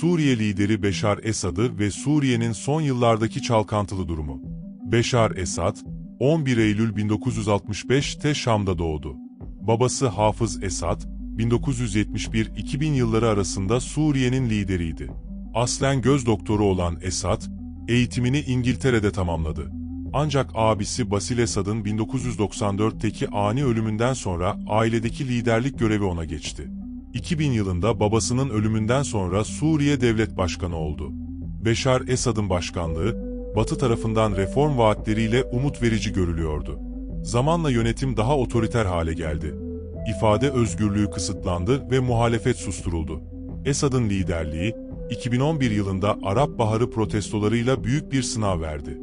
Suriye lideri Beşar Esad'ı ve Suriye'nin son yıllardaki çalkantılı durumu. Beşar Esad, 11 Eylül 1965'te Şam'da doğdu. Babası Hafız Esad, 1971-2000 yılları arasında Suriye'nin lideriydi. Aslen göz doktoru olan Esad, eğitimini İngiltere'de tamamladı. Ancak abisi Basil Esad'ın 1994'teki ani ölümünden sonra ailedeki liderlik görevi ona geçti. 2000 yılında babasının ölümünden sonra Suriye Devlet Başkanı oldu. Beşar Esad'ın başkanlığı, Batı tarafından reform vaatleriyle umut verici görülüyordu. Zamanla yönetim daha otoriter hale geldi. İfade özgürlüğü kısıtlandı ve muhalefet susturuldu. Esad'ın liderliği, 2011 yılında Arap Baharı protestolarıyla büyük bir sınav verdi.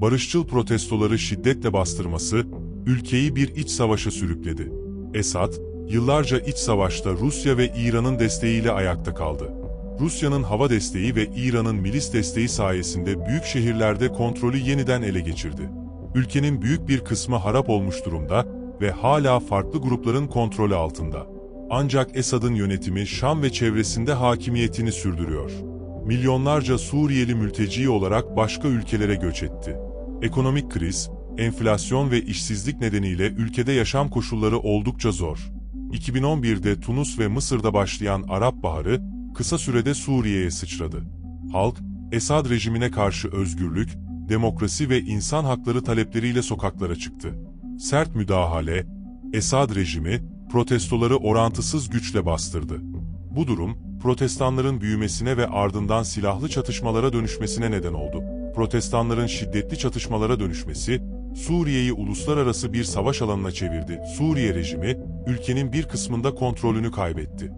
Barışçıl protestoları şiddetle bastırması, ülkeyi bir iç savaşa sürükledi. Esad, yıllarca iç savaşta Rusya ve İran'ın desteğiyle ayakta kaldı. Rusya'nın hava desteği ve İran'ın milis desteği sayesinde büyük şehirlerde kontrolü yeniden ele geçirdi. Ülkenin büyük bir kısmı harap olmuş durumda ve hala farklı grupların kontrolü altında. Ancak Esad'ın yönetimi Şam ve çevresinde hakimiyetini sürdürüyor. Milyonlarca Suriyeli mülteci olarak başka ülkelere göç etti. Ekonomik kriz, enflasyon ve işsizlik nedeniyle ülkede yaşam koşulları oldukça zor. 2011'de Tunus ve Mısır'da başlayan Arap Baharı, kısa sürede Suriye'ye sıçradı. Halk, Esad rejimine karşı özgürlük, demokrasi ve insan hakları talepleriyle sokaklara çıktı. Sert müdahale, Esad rejimi, protestoları orantısız güçle bastırdı. Bu durum, protestanların büyümesine ve ardından silahlı çatışmalara dönüşmesine neden oldu. Protestanların şiddetli çatışmalara dönüşmesi, Suriye'yi uluslararası bir savaş alanına çevirdi. Suriye rejimi, ülkenin bir kısmında kontrolünü kaybetti.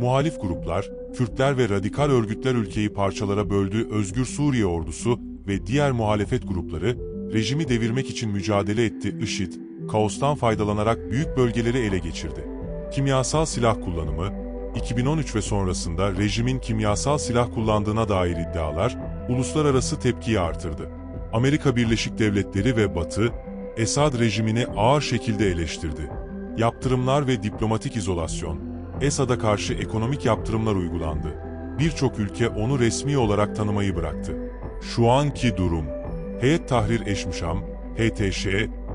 Muhalif gruplar, Kürtler ve radikal örgütler ülkeyi parçalara böldü Özgür Suriye ordusu ve diğer muhalefet grupları, rejimi devirmek için mücadele etti. IŞİD, kaostan faydalanarak büyük bölgeleri ele geçirdi. Kimyasal silah kullanımı, 2013 ve sonrasında rejimin kimyasal silah kullandığına dair iddialar, uluslararası tepkiyi artırdı. Amerika Birleşik Devletleri ve Batı, Esad rejimini ağır şekilde eleştirdi. Yaptırımlar ve diplomatik izolasyon, Esad'a karşı ekonomik yaptırımlar uygulandı. Birçok ülke onu resmi olarak tanımayı bıraktı. Şu anki durum, Heyet Tahrir Eşmişam, HTŞ,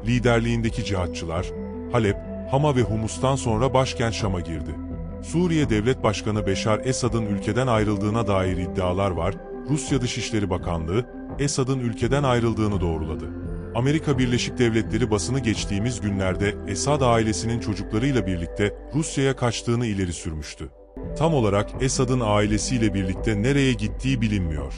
liderliğindeki cihatçılar, Halep, Hama ve Humus'tan sonra başkent Şam'a girdi. Suriye Devlet Başkanı Beşar Esad'ın ülkeden ayrıldığına dair iddialar var, Rusya Dışişleri Bakanlığı, Esad'ın ülkeden ayrıldığını doğruladı. Amerika Birleşik Devletleri basını geçtiğimiz günlerde Esad ailesinin çocuklarıyla birlikte Rusya'ya kaçtığını ileri sürmüştü. Tam olarak Esad'ın ailesiyle birlikte nereye gittiği bilinmiyor.